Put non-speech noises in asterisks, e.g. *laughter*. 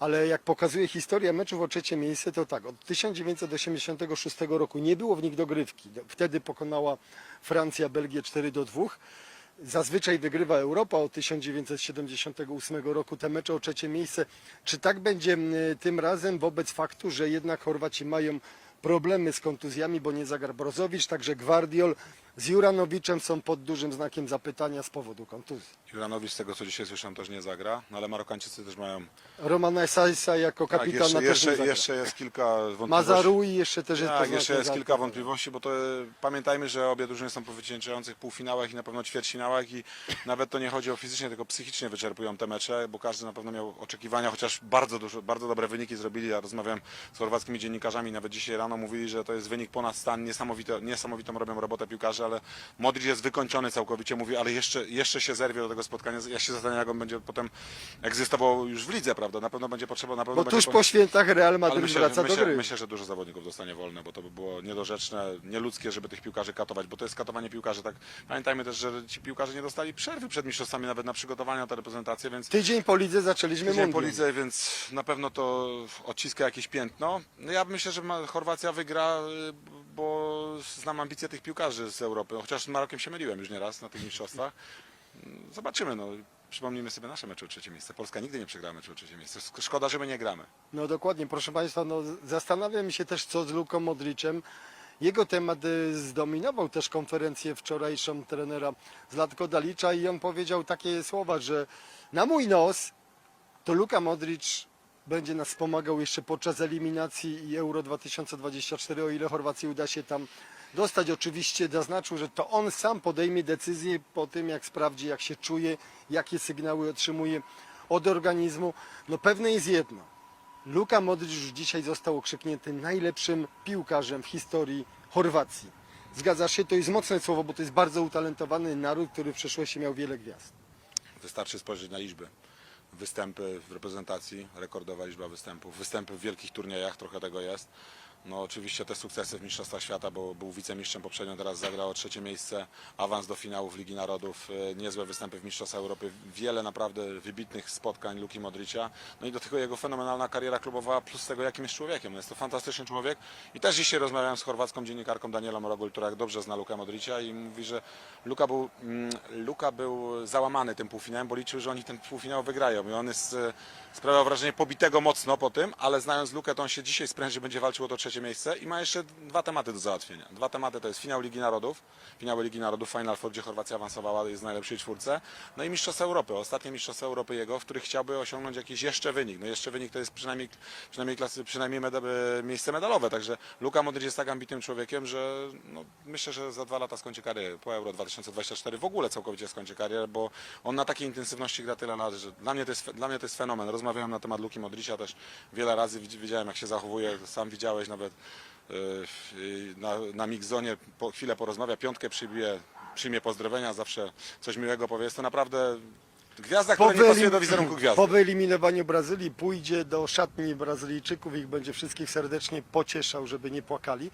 ale jak pokazuje historia meczów o trzecie miejsce, to tak, od 1986 roku nie było w nich dogrywki. Wtedy pokonała Francja Belgię 4 do 2. Zazwyczaj wygrywa Europa od 1978 roku te mecze o trzecie miejsce. Czy tak będzie tym razem wobec faktu, że jednak Chorwaci mają problemy z kontuzjami, bo nie zagra Brozowicz, także Gwardiol z Juranowiczem są pod dużym znakiem zapytania z powodu kontuzji. Juranowicz, z tego co dzisiaj słyszałem, też nie zagra, no ale Marokańczycy też mają... Romana Esajsa jako Tak, kapitana jeszcze, też nie jeszcze, zagra. jeszcze jest kilka wątpliwości. Mazarui jeszcze też jest Tak, jeszcze znakiem jest kilka zapytania. wątpliwości, bo to e, pamiętajmy, że obie drużyny są po wycieńczających półfinałach i na pewno ćwierćfinałach i nawet to nie chodzi o fizycznie, tylko psychicznie wyczerpują te mecze, bo każdy na pewno miał oczekiwania, chociaż bardzo dużo, bardzo dobre wyniki zrobili. Ja rozmawiam z chorwackimi dziennikarzami, nawet dzisiaj rano mówili, że to jest wynik ponad stan, niesamowite, niesamowitą robią robotę piłkarze, ale Modric jest wykończony całkowicie, mówi, ale jeszcze, jeszcze się zerwie do tego spotkania. Ja się zastanawiam, jak on będzie potem egzystował już w lidze, prawda? Na pewno będzie potrzeba, na pewno Bo będzie tuż po- świętach Real Madryt myślę, wraca myślę, do gry. myślę, że dużo zawodników dostanie wolne, bo to by było niedorzeczne, nieludzkie, żeby tych piłkarzy katować, bo to jest katowanie piłkarzy. Tak. Pamiętajmy też, że ci piłkarze nie dostali przerwy przed mistrzostwami, nawet na przygotowania na te reprezentacje, więc Tydzień po lidze zaczęliśmy tydzień po lidze, więc na pewno to odciska jakieś piętno. No ja myślę, że Chorwacja wygra, y, bo znam ambicje tych piłkarzy z Europy, chociaż z Marokiem się myliłem już nieraz na tych mistrzostwach. Mm, Zobaczymy, no. Przypomnijmy sobie nasze mecze o trzecie miejsce. Polska nigdy nie przegrała meczu o trzecie miejsce. Szkoda, że my nie gramy. No dokładnie, proszę Państwa, no, zastanawiam się też co z Luką Modricem. Jego temat y, zdominował też konferencję wczorajszą trenera Zlatko Dalicza i on powiedział takie słowa, że na mój nos to Luka Modric będzie nas wspomagał jeszcze podczas eliminacji i Euro 2024, o ile Chorwacji uda się tam dostać. Oczywiście zaznaczył, że to on sam podejmie decyzję po tym, jak sprawdzi, jak się czuje, jakie sygnały otrzymuje od organizmu. No pewne jest jedno. Luka Modric już dzisiaj został okrzyknięty najlepszym piłkarzem w historii Chorwacji. Zgadzasz się? To jest mocne słowo, bo to jest bardzo utalentowany naród, który w przeszłości miał wiele gwiazd. Wystarczy spojrzeć na liczby. Występy w reprezentacji, rekordowa liczba występów, występy w wielkich turniejach, trochę tego jest. No oczywiście te sukcesy w Mistrzostwach Świata, bo był wicemistrzem poprzednio, teraz zagrał o trzecie miejsce, awans do finałów Ligi Narodów, e, niezłe występy w Mistrzostwach Europy, wiele naprawdę wybitnych spotkań Luki Modricia. No i do tego jego fenomenalna kariera klubowa, plus tego jakim jest człowiekiem. No jest to fantastyczny człowiek i też dzisiaj rozmawiałem z chorwacką dziennikarką Danielą Rogul, która dobrze zna Lukę Modricia i mówi, że Luka był, mm, Luka był załamany tym półfinałem, bo liczył, że oni ten półfinał wygrają i on jest, e, sprawiał wrażenie pobitego mocno po tym, ale znając Lukę, to on się dzisiaj spręży, będzie walczył o to trzecie miejsce i ma jeszcze dwa tematy do załatwienia. Dwa tematy to jest finał Ligi Narodów, finały Ligi Narodów, Final Four, gdzie Chorwacja awansowała, jest w najlepszej czwórce, no i Mistrzostwa Europy, ostatnie Mistrzostwa Europy jego, w których chciałby osiągnąć jakiś jeszcze wynik. No jeszcze wynik to jest przynajmniej, przynajmniej, klasy, przynajmniej meda, e, miejsce medalowe, także Luka Modric jest tak ambitnym człowiekiem, że no, myślę, że za dwa lata skończy karierę, po Euro 2024 w ogóle całkowicie skończy karierę, bo on na takiej intensywności gra tyle lat, że dla mnie to jest, dla mnie to jest fenomen. Rozmawiałem na temat Luki Modricia też wiele razy, widz- widziałem jak się zachowuje, sam widziałeś nawet yy, na, na Mixzonie, po chwilę porozmawia, piątkę przybije, przyjmie pozdrowienia, zawsze coś miłego powie. Jest to naprawdę gwiazda, która nie pasuje do wizerunku *laughs* gwiazdy. Po wyeliminowaniu Brazylii pójdzie do szatni Brazylijczyków i ich będzie wszystkich serdecznie pocieszał, żeby nie płakali.